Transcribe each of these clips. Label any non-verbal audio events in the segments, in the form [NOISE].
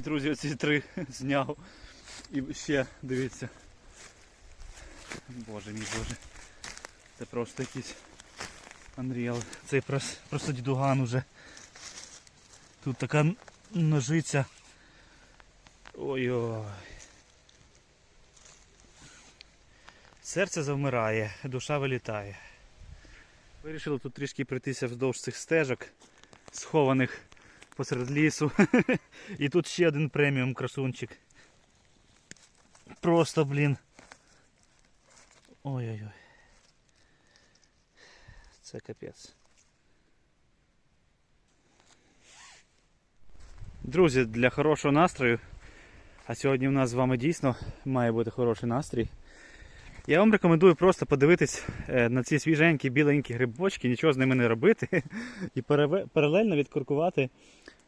Друзі, оці три [LAUGHS] зняв. І ще, дивіться. Боже мій боже. Це просто якийсь Unreal. Це прос- просто дідуган уже. Тут така ножиця. Ой-ой. Серце завмирає, душа вилітає. Вирішили тут трішки пройтися вздовж цих стежок, схованих посеред лісу. [LAUGHS] І тут ще один преміум красунчик. Просто, блін. Ой-ой-ой. Це капець. Друзі, для хорошого настрою. А сьогодні в нас з вами дійсно має бути хороший настрій. Я вам рекомендую просто подивитись е, на ці свіженькі біленькі грибочки, нічого з ними не робити. [LAUGHS] І паралельно відкуркувати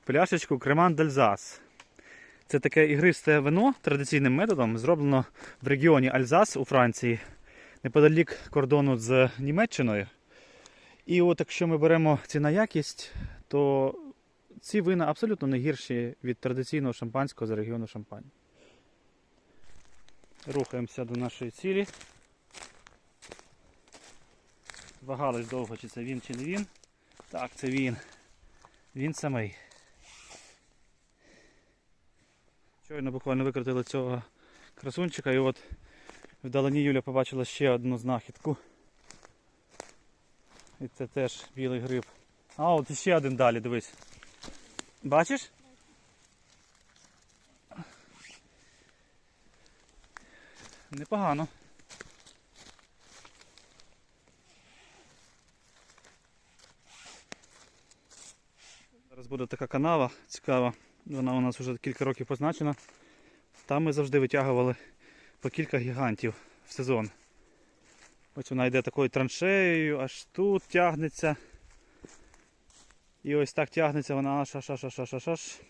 пляшечку Креман Дальзас. Це таке ігристе вино традиційним методом, зроблено в регіоні Альзас у Франції, неподалік кордону з Німеччиною. І от якщо ми беремо ціна якість, то ці вина абсолютно не гірші від традиційного шампанського з регіону Шампань. Рухаємося до нашої цілі. Вагались довго, чи це він, чи не він. Так, це він. Він самий. Щойно буквально викрутили цього красунчика і от вдалині Юля побачила ще одну знахідку. І це теж білий гриб. А, от ще один далі, дивись. Бачиш? Непогано. Зараз буде така канава цікава. Вона у нас вже кілька років позначена. Там ми завжди витягували по кілька гігантів в сезон. Ось вона йде такою траншеєю, аж тут тягнеться. І ось так тягнеться вона аж аж аж аж аж аж аж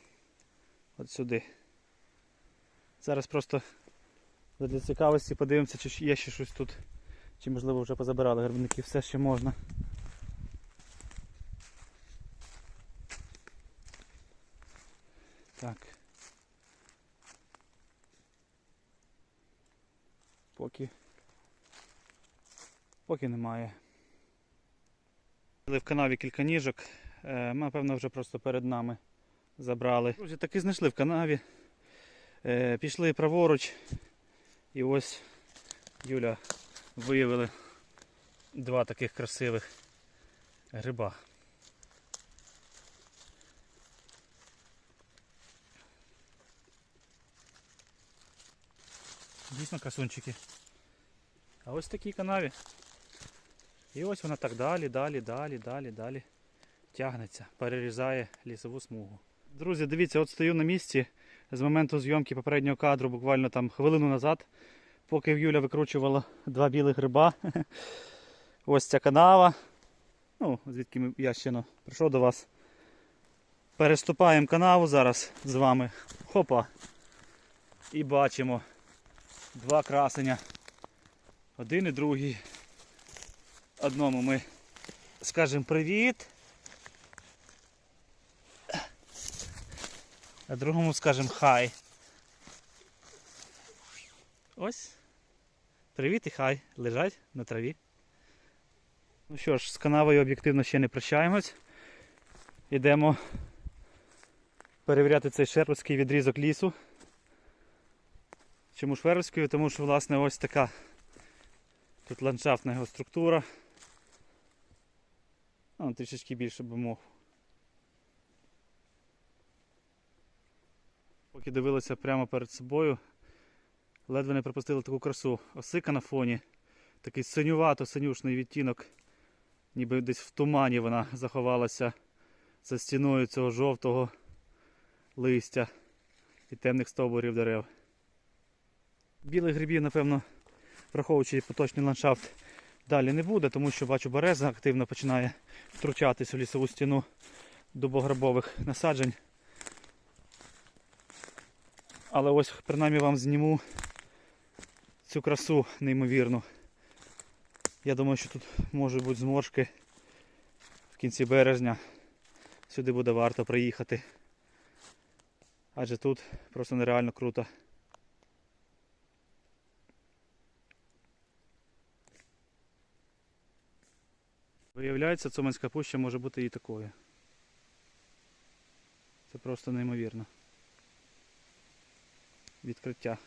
от сюди. Зараз просто для цікавості подивимося, чи є ще щось тут. Чи можливо вже позабирали грибники, все ще можна. Так. Поки. Поки немає. В канаві кілька ніжок. Е, Ми, напевно, вже просто перед нами забрали. Друзі, таки знайшли в канаві. Е, Пішли праворуч. І ось Юля виявили два таких красивих гриба. Дійсно красунчики. А ось в такій канаві. І ось вона так далі, далі, далі, далі, далі тягнеться, перерізає лісову смугу. Друзі, дивіться, от стою на місці з моменту зйомки попереднього кадру, буквально там хвилину назад, поки Юля викручувала два білих гриба. [LAUGHS] Ось ця канава. Ну, звідки я ще прийшов до вас. Переступаємо канаву зараз з вами. Хопа. І бачимо два красення. Один і другий. Одному ми скажемо привіт. А другому скажемо хай. Ось. Привіт і хай. Лежать на траві. Ну що ж, з канавою об'єктивно ще не прощаємось. Йдемо перевіряти цей шервський відрізок лісу. Чому шверською? Тому що власне ось така тут ландшафтна його структура. Ну, трішечки більше би мог. Поки дивилися прямо перед собою, ледве не пропустили таку красу. Осика на фоні, такий синювато-синюшний відтінок, ніби десь в тумані вона заховалася за стіною цього жовтого листя і темних стовбурів дерев. Білих грибів, напевно, враховуючи поточний ландшафт, далі не буде, тому що бачу береза активно починає втручатись у лісову стіну дубограбових насаджень. Але ось принаймні вам зніму цю красу неймовірну. Я думаю, що тут можуть бути зморшки в кінці березня. Сюди буде варто приїхати. Адже тут просто нереально круто. Виявляється, Цуманська пуща може бути і такою. Це просто неймовірно. Відкриття.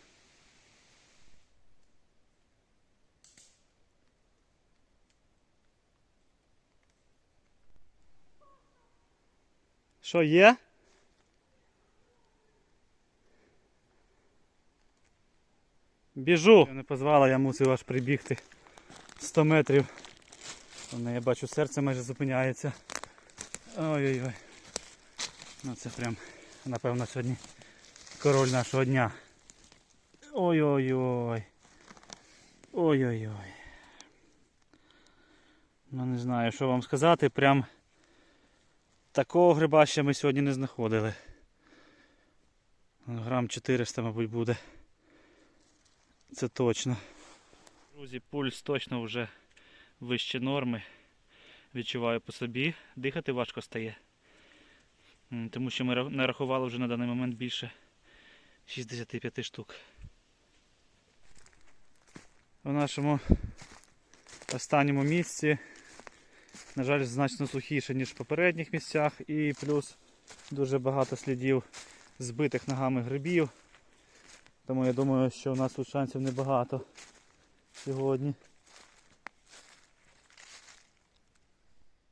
Що є? Біжу! Не позвала, я мусив аж прибігти 100 метрів. Воно, я бачу, серце майже зупиняється. Ой-ой-ой. Ну це прям, напевно, сьогодні король нашого дня. Ой-ой-ой. Ой-ой-ой. Ну не знаю, що вам сказати. Прям такого гриба ще ми сьогодні не знаходили. Грам 400, мабуть, буде. Це точно. Друзі, пульс точно вже вище норми. Відчуваю по собі. Дихати важко стає. Тому що ми нарахували вже на даний момент більше 65 штук. У нашому останньому місці, на жаль, значно сухіше, ніж в попередніх місцях, і плюс дуже багато слідів збитих ногами грибів. Тому я думаю, що у нас тут шансів небагато сьогодні.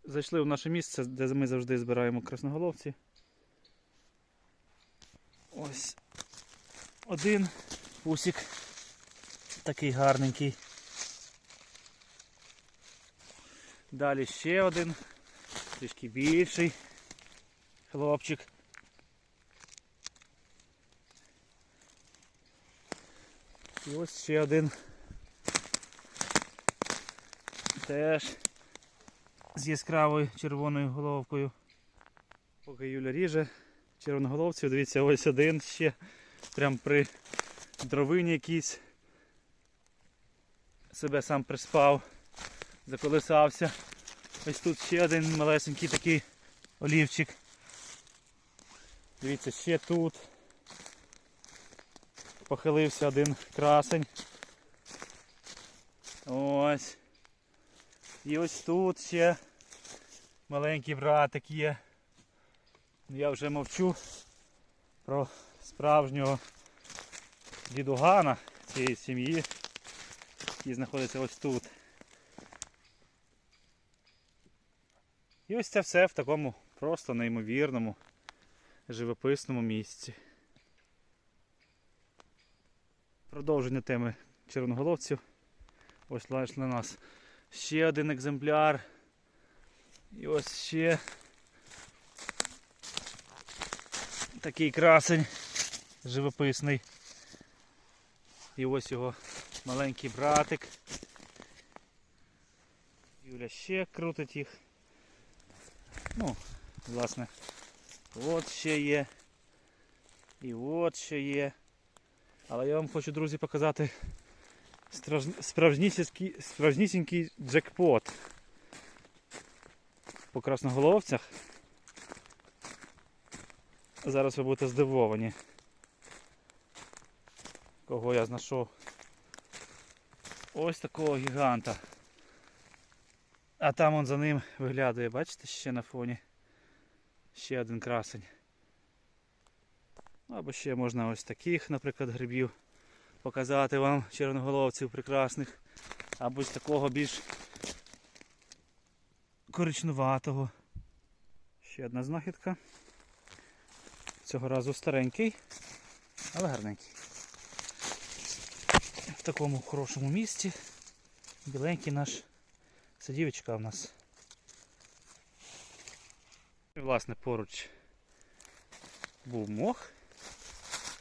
Зайшли в наше місце, де ми завжди збираємо красноголовці. Ось один пусик такий гарненький. Далі ще один, трішки більший хлопчик. І ось ще один. Теж з яскравою червоною головкою. Поки Юля ріже червоноголовців, дивіться, ось один ще прям при дровині якийсь. Себе сам приспав, заколисався. Ось тут ще один малесенький такий олівчик. Дивіться, ще тут. Похилився один красень. Ось. І ось тут ще маленький братик є. Я вже мовчу про справжнього дідугана цієї сім'ї, який знаходиться ось тут. І ось це все в такому просто неймовірному, живописному місці. Продовження теми червоноголовців. Ось знайшли нас ще один екземпляр. І ось ще такий красень живописний. І ось його маленький братик. Юля ще крутить їх. Ну, власне, от ще є. І от ще є. Але я вам хочу, друзі, показати справжнісінький, справжнісінький джекпот по красноголовцях. Зараз ви будете здивовані, кого я знайшов. Ось такого гіганта. А там он за ним виглядає, бачите, ще на фоні. Ще один красень. Або ще можна ось таких, наприклад, грибів показати вам червоноголовців прекрасних. Або з такого більш коричнуватого. Ще одна знахідка. Цього разу старенький, але гарненький. В такому хорошому місці. Біленький наш сидівочка у нас. І, власне, поруч був мох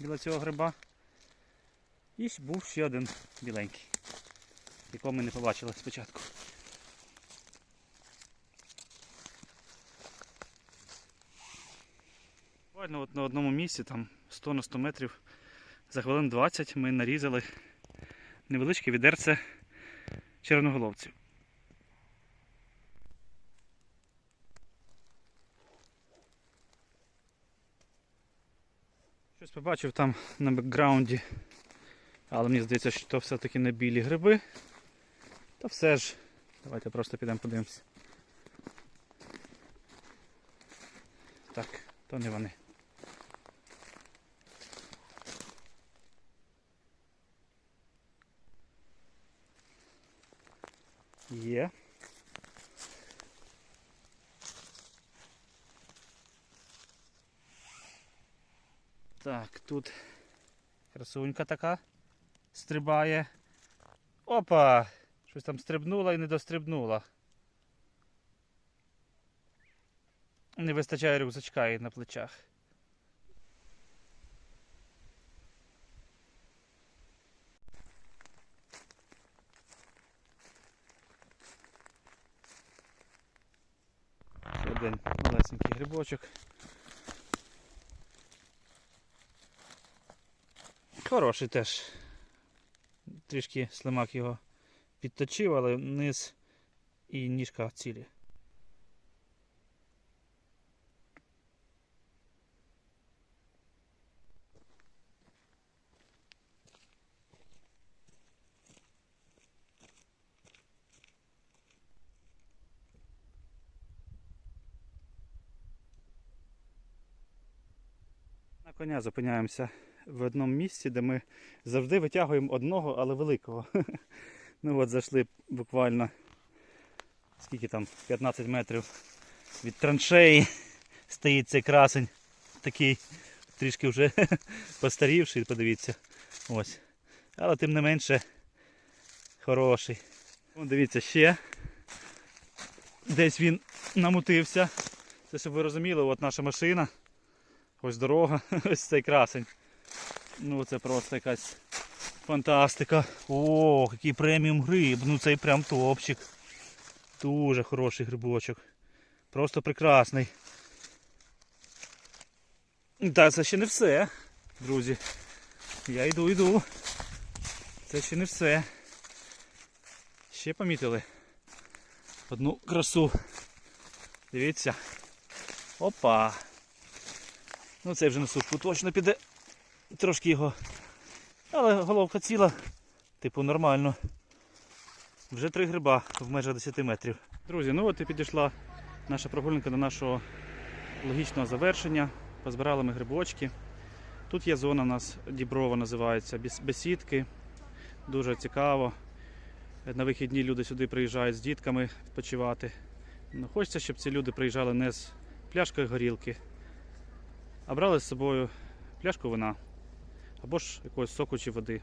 біля цього гриба. І був ще один біленький, якого ми не побачили спочатку. Буквально от на одному місці, там 100 на 100 метрів, за хвилин 20 ми нарізали невеличке відерце червоноголовців. Щось побачив там на бекграунді. Але мені здається, що то все-таки не білі гриби. Та все ж. Давайте просто підемо подивимося. Так, то не вони. Є. Так, тут красунька така стрибає. Опа! Щось там стрибнула і не дострибнула. Не вистачає рюкзачка їй на плечах. Один малесенький грибочок. Хороший теж. Трішки слимак його підточив, але низ і ніжка цілі. Коня зупиняємося в одному місці, де ми завжди витягуємо одного, але великого. [LAUGHS] Ну от зайшли буквально скільки там, 15 метрів від траншеї [LAUGHS] стоїть цей красень. Такий трішки вже [LAUGHS] постарівший, подивіться. Ось. Але тим не менше хороший. Вон дивіться ще. Десь він намутився. Це щоб ви розуміли, от наша машина. Ось дорога, [LAUGHS] ось цей красень. Ну це просто якась фантастика. О, який преміум гриб. Ну цей прям топчик. Дуже хороший грибочок. Просто прекрасний. Та це ще не все, друзі. Я йду, йду. Це ще не все. Ще помітили одну красу. Дивіться. Опа. Ну цей вже на сушку точно піде. Трошки його. Але головка ціла, типу нормально. Вже три гриба в межах 10 метрів. Друзі, ну от і підійшла наша прогулянка до нашого логічного завершення. Позбирали ми грибочки. Тут є зона у нас Діброва називається, бесідки. Дуже цікаво. На вихідні люди сюди приїжджають з дітками відпочивати. Ну, Хочеться, щоб ці люди приїжджали не з пляшкою горілки, а брали з собою пляшку вина або ж якогось соку чи води.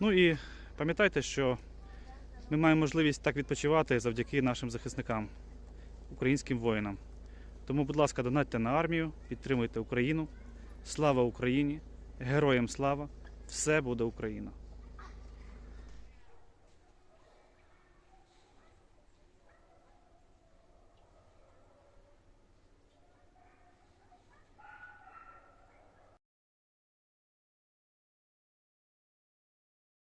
Ну і пам'ятайте, що ми маємо можливість так відпочивати завдяки нашим захисникам, українським воїнам. Тому, будь ласка, донатьте на армію, підтримуйте Україну. Слава Україні! Героям слава! Все буде Україна!